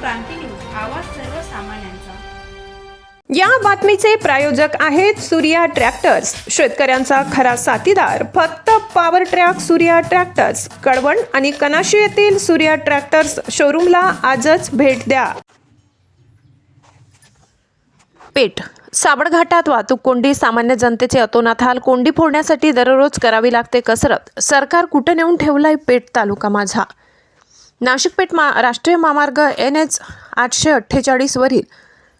क्रांती news आवाज सर्वसामान्यांचा या बातमीचे प्रायोजक आहेत सूर्या ट्रॅक्टर्स. शेतकऱ्यांचा खरा साथीदार. फक्त power track Surya tractors Kalwan आणि कनाशी येथील सूर्या ट्रॅक्टर्स शोरूमला आजच भेट द्या. पेठ. साबड घाटात वाहतूक कोंडी सामान्य जनतेचे अतोनात हाल. कोंडी फोडण्यासाठी दररोज करावी लागते कसरत. सरकार कुठं नेऊन ठेवलाय पेठ तालुका माझा? नाशिक पेठ मा राष्ट्रीय महामार्ग एन एच आठशे अठ्ठेचाळीसवरील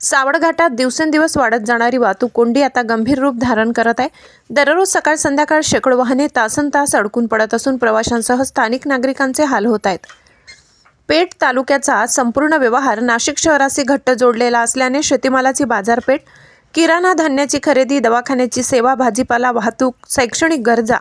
सावडघाटात दिवसेंदिवस वाढत जाणारी वाहतूक कोंडी आता गंभीर रूप धारण करत आहे. दररोज सकाळ संध्याकाळ शेकडो वाहने तासन तास अडकून पडत असून प्रवाशांसह स्थानिक नागरिकांचे हाल होत आहेत. पेठ तालुक्याचा संपूर्ण व्यवहार नाशिक शहराशी घट्ट जोडलेला असल्याने शेतीमालाची बाजारपेठ किराणा धान्याची खरेदी दवाखान्याची सेवा भाजीपाला वाहतूक शैक्षणिक गरजा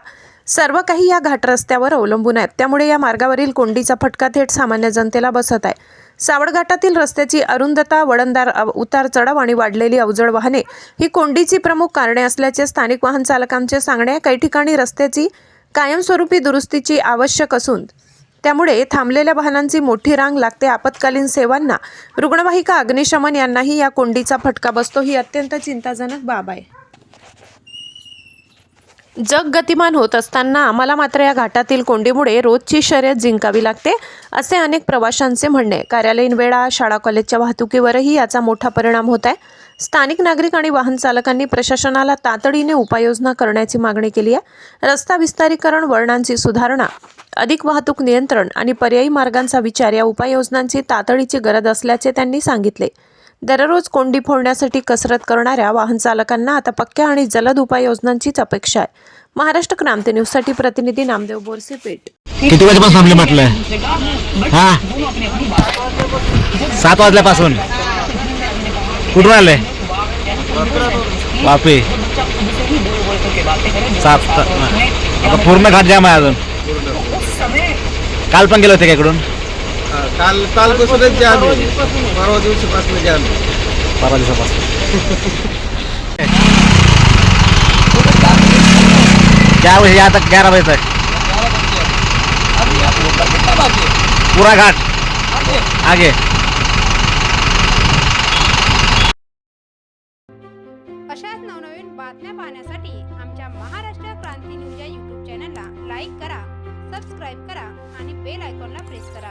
सर्व काही या घाट रस्त्यावर अवलंबून आहेत. त्यामुळे या मार्गावरील कोंडीचा फटका थेट सामान्य जनतेला बसत आहे. सावळघाटातील रस्त्याची अरुंदता वळणदार अव- उतार चढाव आणि वाढलेली अवजड वाहने ही कोंडीची प्रमुख कारणे असल्याचे स्थानिक वाहन चालकांचे सांगणे आहे. काही ठिकाणी रस्त्याची कायमस्वरूपी दुरुस्तीची आवश्यक असून त्यामुळे थांबलेल्या वाहनांची मोठी रांग लागते. आपत्कालीन सेवांना रुग्णवाहिका अग्निशमन यांनाही या कोंडीचा फटका बसतो. ही अत्यंत चिंताजनक बाब आहे. जग गतिमान होत असताना आम्हाला मात्र या घाटातील कोंडीमुळे रोजची शर्यत जिंकावी लागते असे अनेक प्रवाशांचे म्हणणे. कार्यालयीन वेळा शाळा कॉलेजच्या वाहतुकीवरही याचा मोठा परिणाम होत आहे. स्थानिक नागरिक आणि वाहन चालकांनी प्रशासनाला तातडीने उपाययोजना करण्याची मागणी केली आहे. रस्ता विस्तारीकरण वळणांची सुधारणा अधिक वाहतूक नियंत्रण आणि पर्यायी मार्गांचा विचार या उपाययोजनांची तातडीची गरज असल्याचे त्यांनी सांगितले. दररोज कोंडी फोडण्यासाठी कसरत करणाऱ्या वाहन चालकांना आता पक्क्या आणि जलद उपाययोजनांचीच अपेक्षा आहे. महाराष्ट्र क्रांती न्यूजसाठी प्रतिनिधी नामदेव बोरसे पेठ. किती वाजेपासून थांबले म्हटलं? हा? सात वाजल्यापासून. कुठून आले? बापे सात आता पूर्ण घाट जाम आहे अजून. काल पण गेलो होते का इकडून? हा, काल कालपासूनच जाम आहे. परवा दिवशीपासून जाम आहे. बारा दिवसापासून. क्या बजे तक ग्यारह बजे तक? पूरा घाट। आगे। अशाच नवनवीन बातम्या पाहण्यासाठी आमच्या महाराष्ट्र क्रांती न्यूज या यूट्यूब चॅनलला लाईक करा सबस्क्राईब करा आणि बेल आयकॉनला प्रेस करा.